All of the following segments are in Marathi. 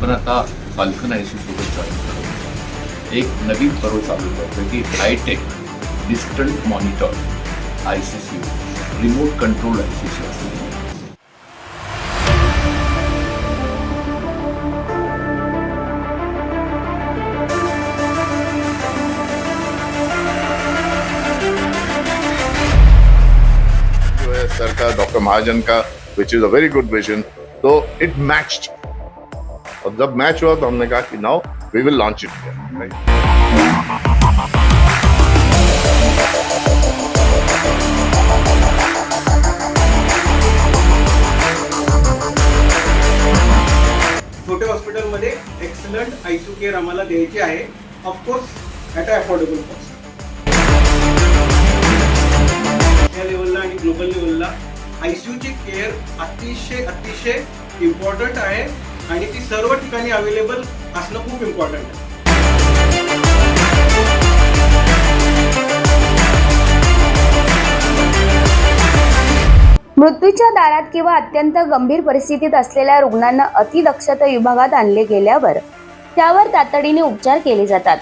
आय सी सोबत जॉईन करतो एक नवीन पर्व चालू करतो की hitech distant monitor I C C remote control I C C असते सर का डॉक्टर महाजन का which is a very good vision तो इट मैच्ड और जब मैच हुआ तो हमने कहा कि now we will launch it छोट्या छोटे हॉस्पिटलमध्ये एक्सलंट आयसीयू केअर आम्हाला द्यायची आहे. Of course at a affordable cost या लेवलला आणि ग्लोबल लेवलला आयसीयूची केअर अतिशय अतिशय इम्पॉर्टंट आहे. आणि ती सर्व ठिकाणी अवेलेबल असणं खूप इम्पॉर्टंट आहे. मृत्यूच्या दारात किंवा अत्यंत गंभीर परिस्थितीत असलेल्या रुग्णांना अतिदक्षता विभागात आणले गेल्यावर त्यावर तातडीने उपचार केले जातात.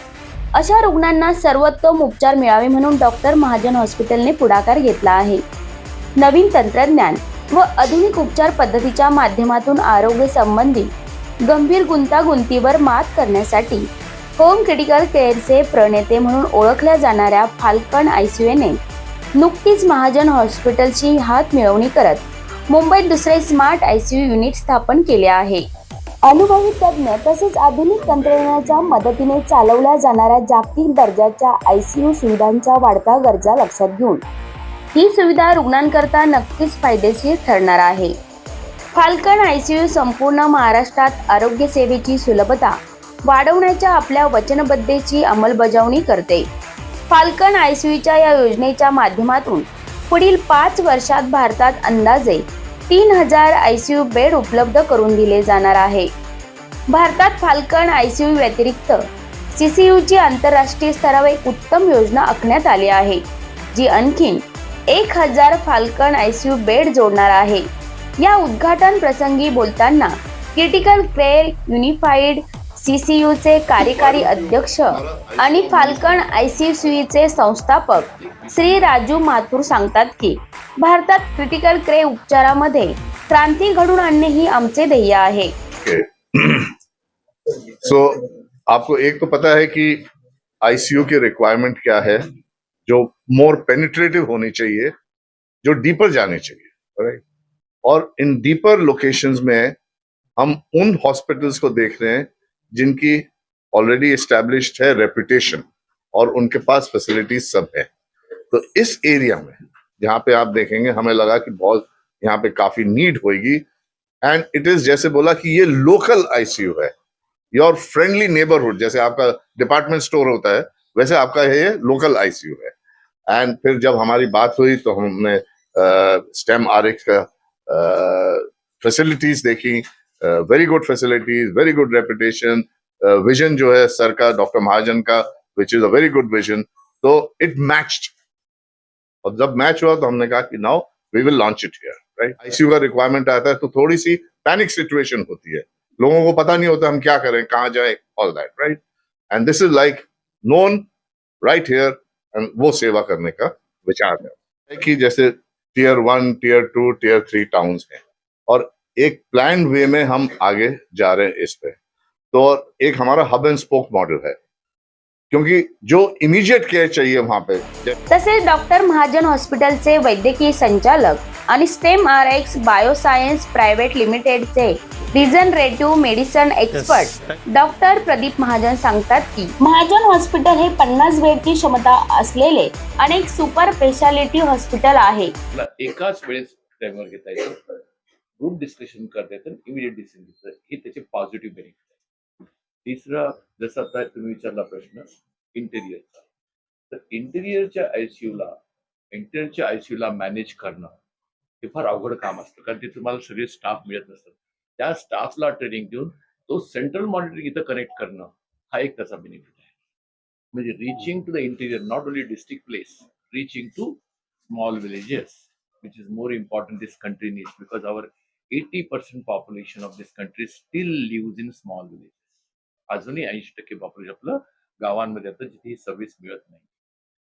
अशा रुग्णांना सर्वोत्तम उपचार मिळावे म्हणून डॉक्टर महाजन हॉस्पिटलने पुढाकार घेतला आहे. नवीन तंत्रज्ञान व आधुनिक उपचार पद्धतीच्या माध्यमातून आरोग्य संबंधी गंभीर गुंतागुंतीवर मात करण्यासाठी होम क्रिटिकल केअरचे प्रणेते म्हणून ओळखल्या जाणाऱ्या फाल्कन एने नुकतीच महाजन हॉस्पिटलची हात मिळवणी करत मुंबईत दुसरे smart I C U unit स्थापन केले आहे. अनुभवी तज्ज्ञ तसेच आधुनिक तंत्रज्ञानाच्या मदतीने चालवल्या जाणाऱ्या जागतिक दर्जाच्या आय सी यू सुविधांच्या वाढत्या गरजा लक्षात घेऊन ही सुविधा रुग्णांकरता नक्कीच फायदेशीर ठरणार आहे. फाल्कन आयसीयू संपूर्ण महाराष्ट्रात आरोग्य सेवेची सुलभता वाढवण्याच्या आपल्या वचनबद्धतेची अंमलबजावणी करते. फाल्कन आयसीयूच्या या योजनेच्या माध्यमातून पुढील पाच वर्षात भारतात अंदाजे तीन हजार आयसीयू बेड उपलब्ध करून दिले जाणार आहे. भारतात फाल्कन आयसीयू व्यतिरिक्त सीसीयूची आंतरराष्ट्रीय स्तरावर एक उत्तम योजना आखण्यात आली आहे जी आणखीन एक हजार फाल्कन आयसीयू बेड जोडणार आहे. या उद्घाटन प्रसंगी बोलताना क्रिटिकल केअर युनिफाईड सीसीयूचे कार्यकारी अध्यक्ष आणि फाल्कन आयसीसीयूचे संस्थापक श्री राजू माथुर सांगतात की भारतात क्रिटिकल क्रे उपचारामध्ये क्रांती घडून आणणे ही आमचे ध्येय आहे. सो आपको एक तो पता है कि आईसीयू की रिक्वायरमेंट क्या है? जो मोर पेनिट्रेटिव होनी चाहिए, जो डीपर जाने चाहिए राइट और इन डीपर लोकेशंस में हम उन हॉस्पिटल्स को देख रहे हैं जिनकी ऑलरेडी एस्टेब्लिश्ड है रेपुटेशन और उनके पास फैसिलिटीज़ सब है। तो इस एरिया में, जहाँ पे आप देखेंगे, हमें लगा कि बहुत यहाँ पे काफ़ी नीड होगी एंड इट इज़ जैसे बोला कि ये लोकल आईसीयू है। योर फ्रेंडली नेबरहुड जैसे आपका डिपार्टमेंट स्टोर होता है, वैसे आपका है ये लोकल आईसीयू है। एंड फिर जब हमारी बात हुई तो हमने स्टेम आर का फैसिलिटीज़ देखी very good facilities very good reputation vision जो है सर का डॉक्टर महाजन का which is a very good vision तो इट मैच्ड और जब मैच हुआ तो हमने कहा कि now we will launch it here right ICU का रिक्वायरमेंट आता है तो थोड़ी सी पैनिक सिचुएशन होती है। लोगों को पता नहीं होता हम क्या करें, कहाँ जाए all that right and this is like known right here वो सेवा करने का विचार है। कि जैसे tier one tier two tier three towns हैं। और एक प्लान वे में हम आगे जा रहे हैं इस पे। तो एक हमारा हब एंड स्पोक मॉडल है। क्योंकि जो इमीडिएट केयर चाहिए वहाँ पे तसेच डॉक्टर महाजन हॉस्पिटल हॉस्पिटलचे वैद्यकीय संचालक आणि stem R X bioscience private लिमिटेडचे regenerative medicine expert doctor Pradeep Mahajan सांगतात की महाजन हॉस्पिटल हे पन्नास बेडची क्षमता असलेले अनेक सुपर स्पेशालिटी हॉस्पिटल आहे. एकाच वेळेस घेता येतं. ग्रुप डिस्कशन करता येतं. इमिडिएट डिसिजन घेतं हे त्याचे पॉझिटिव्ह बेनिफिट आहे. तिसरं जसं आता तुम्ही विचारला प्रश्न इंटेरियरचा तर इंटेरियरच्या आयसीयूला इंटेरियरच्या आयसीयूला मॅनेज करणं हे फार अवघड काम असतं. कारण ते तुम्हाला सगळे स्टाफ मिळत नसतात. त्या स्टाफला ट्रेनिंग देऊन तो सेंट्रल मॉनिटरिंग इथं कनेक्ट करणं हा एक त्याचा बेनिफिट आहे म्हणजे reaching to the interior not only district place reaching to small villages which is more important this country needs because our 80% population of this country still lives in small villages. अजूनही ऐंशी टक्के पॉप्युलेशन आपलं गावांमध्ये आता जिथे ही सर्व्हिस मिळत नाही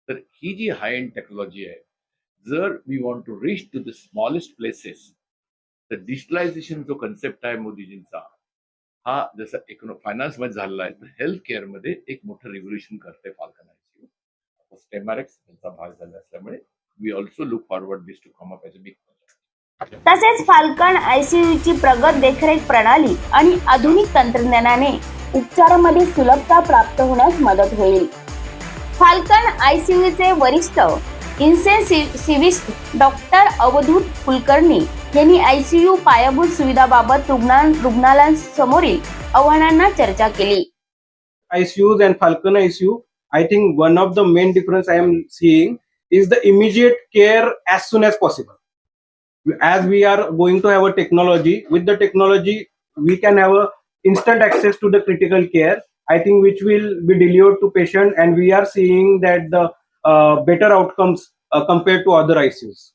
तर ही जी हाय एंड टेक्नॉलॉजी आहे जर we want to reach to the smallest places तर डिजिटलायझेशन जो कन्सेप्ट आहे मोदीजींचा हा जसा इकॉनो फायनान्समध्ये झालेला आहे तर हेल्थ केअरमध्ये एक मोठं रिव्होल्युशन करते फाल्कन आयसीयू स्टेमॅरेक्स त्यांचा भाग झाला असल्यामुळे we also look forward this to come up as a big तसेच फाल्कन आयसीयूची प्रगत देखरेख प्रणाली आणि आधुनिक तंत्रज्ञानाने उपचारामध्ये सुलभता प्राप्त होण्यास मदत होईल. फाल्कन आयसीयूचे वरिष्ठ इन्सेन्सिव्हिस्ट डॉक्टर अवधूत कुलकर्णी यांनी आयसीयू पायाभूत सुविधाबाबत रुग्णां रुग्णालयांसमोरील आव्हानांना चर्चा केली ICUs and Falcon ICU, I think one of the main difference I am seeing is the immediate care as soon as possible. As we are going to have a technology, with the technology, we can have a instant access to the critical care. I think which will be delivered to patient, and we are seeing that the uh, better outcomes uh, compared to other ICUs.